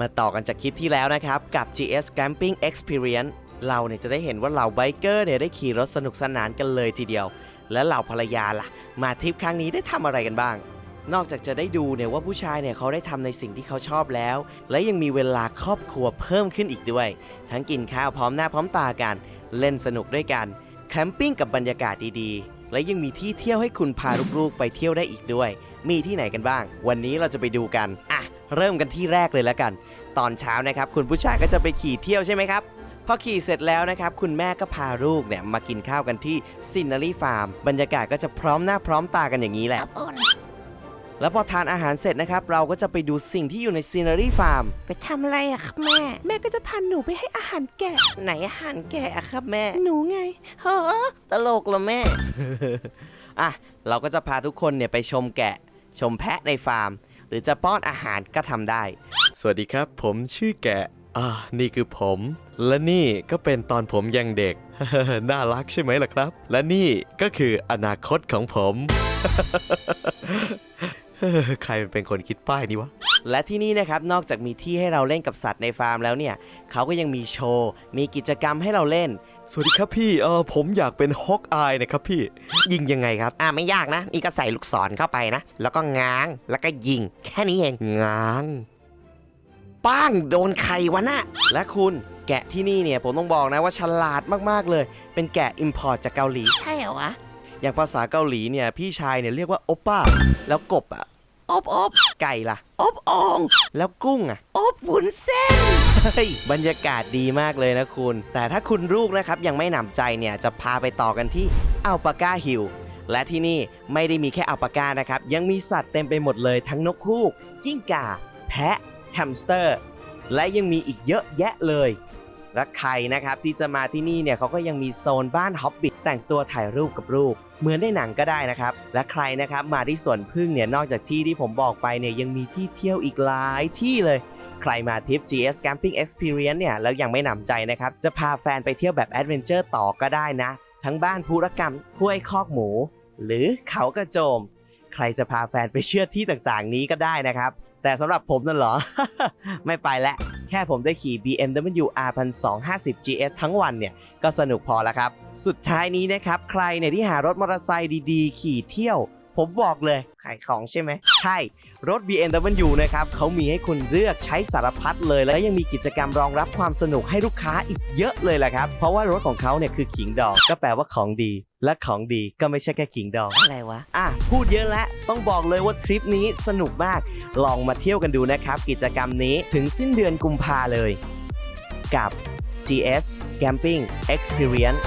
มาต่อกันจากคลิปที่แล้วนะครับ กับ GS Camping Experience เราเนี่ยจะได้เห็นว่าเหล่าไบเกอร์เนี่ยได้ขี่รถสนุกสนานกันเลยทีเดียว และเหล่าภรรยาล่ะ มาทริปครั้งนี้ได้ทำอะไรกันบ้าง นอกจากจะได้ดูเนี่ยว่าผู้ชายเนี่ยเขาได้ทำในสิ่งที่เขาชอบแล้ว และยังมีเวลาครอบครัวเพิ่มขึ้นอีกด้วย ทั้งกินข้าวพร้อมหน้าพร้อมตากัน เล่นสนุกด้วยกันแคมปิ้งกับบรรยากาศดีๆ และยังมีที่เที่ยวให้คุณพาลูกๆไปเที่ยวได้อีกด้วย มีที่ไหนกันบ้าง วันนี้เราจะไปดูกันอะ เริ่มกันที่แรกเลยแล้วกัน ตอนเช้านะครับคุณผู้ชายก็จะไปขี่เที่ยวใช่ไหมครับพอขี่เสร็จแล้วนะครับคุณแม่ก็พาลูกเนี่ยมากินข้าวกันที่ซินนารีฟาร์มบรรยากาศก็จะพร้อมหน้าพร้อมตากันอย่างนี้แหละ แล้วพอทานอาหารเสร็จนะครับ เราก็จะไปดูสิ่งที่อยู่ในซีนารีฟาร์ม ไปทำอะไรอะครับแม่ แม่ก็จะพาหนูไปให้อาหารแกะ ไหนอาหารแกะอะครับแม่ หนูไงเฮ้อตลกเหรอแม่ อะ เราก็จะพาทุกคนเนี่ยไปชมแกะ ชมแพะในฟาร์ม หรือจะป้อนอาหารก็ทำได้ สวัสดีครับ ผมชื่อแกะอ่านี่คือผม และนี่ก็เป็นตอนผมยังเด็ก น่ารักใช่ไหมล่ะครับ และนี่ก็คืออนาคตของผม ใครเป็นคนคิดป้ายนี้วะ และที่นี่นะครับนอกจากมีที่ให้เราเล่นกับสัตว์ในฟาร์มแล้วเนี่ยเขาก็ยังมีโชว์ มีกิจกรรมให้เราเล่น สวัสดีครับพี่เออผมอยากเป็นฮอกอายนะครับพี่ ยิงยังไงครับ อ่าไม่ยากนะ นี่ก็ใส่ลูกศรเข้าไปนะ แล้วก็ง้าง แล้วก็ยิง แค่นี้เอง ง้าง ป้างโดนใครวะน่ะและคุณแกะที่นี่เนี่ยผมต้องบอกนะว่าฉลาดมากๆเลย เป็นแกะอิมพอร์ตจากเกาหลี ใช่เหรอวะ อย่างภาษาเกาหลีเนี่ยพี่ชายเนี่ยเรียกว่าโอป้า แล้วกบอะอบอบไก่ล่ะ อบอองแล้วกุ้งอะอบวุ้นเส้นเฮ้ยบรรยากาศดีมากเลยนะคุณ แต่ถ้าคุณลูกนะครับยังไม่หนำใจเนี่ยจะพาไปต่อกันที่อัลปาก้าฮิลและที่นี่ไม่ได้มีแค่อัลปาก้านะครับ ยังมีสัตว์เต็มไปหมดเลยทั้งนกฮูก กิ้งก่า แพะ แฮมสเตอร์ และยังมีอีกเยอะแยะเลย และใครนะครับที่จะมาที่นี่เนี่ยเขาก็ยังมีโซนบ้านฮอบบิทแต่งตัวถ่ายรูปกับลูกเหมือนในหนังก็ได้นะครับ และใครนะครับมาที่สวนพึ่งเนี่ยนอกจากที่ที่ผมบอกไปเนี่ยยังมีที่เที่ยวอีกหลายที่เลย ใครมาทริป GS Camping Experience เนี่ยแล้วยังไม่หนำใจนะครับ จะพาแฟนไปเที่ยวแบบแอดเวนเจอร์ต่อก็ได้นะ ทั้งบ้านภูรกรรมห้วยคอกหมู หรือเขากระโจม ใครจะพาแฟนไปเชื่อที่ต่างๆ นี้ก็ได้นะครับ แต่สำหรับผมนั่นเหรอ ไม่ไปแล้วแค่ผมได้ขี่ BMW R 1250 GS ทั้งวันเนี่ย ก็สนุกพอแล้วครับ สุดท้ายนี้นะครับ ใครเนี่ยที่หารถมอเตอร์ไซค์ดีๆ ขี่เที่ยว ผมบอกเลยขายของใช่ไหม ใช่ รถ BMW นะครับเขามีให้คุณเลือกใช้สารพัดเลย แล้วยังมีกิจกรรมรองรับความสนุกให้ลูกค้าอีกเยอะเลยแหละครับ เพราะว่ารถของเขาเนี่ยคือขิงดองก็แปลว่าของดี และของดีก็ไม่ใช่แค่ขิงดองอะไรวะ อะ พูดเยอะแล้ว ต้องบอกเลยว่าทริปนี้สนุกมาก ลองมาเที่ยวกันดูนะครับ กิจกรรมนี้ถึงสิ้นเดือนกุมภาเลย กับ GS Camping Experience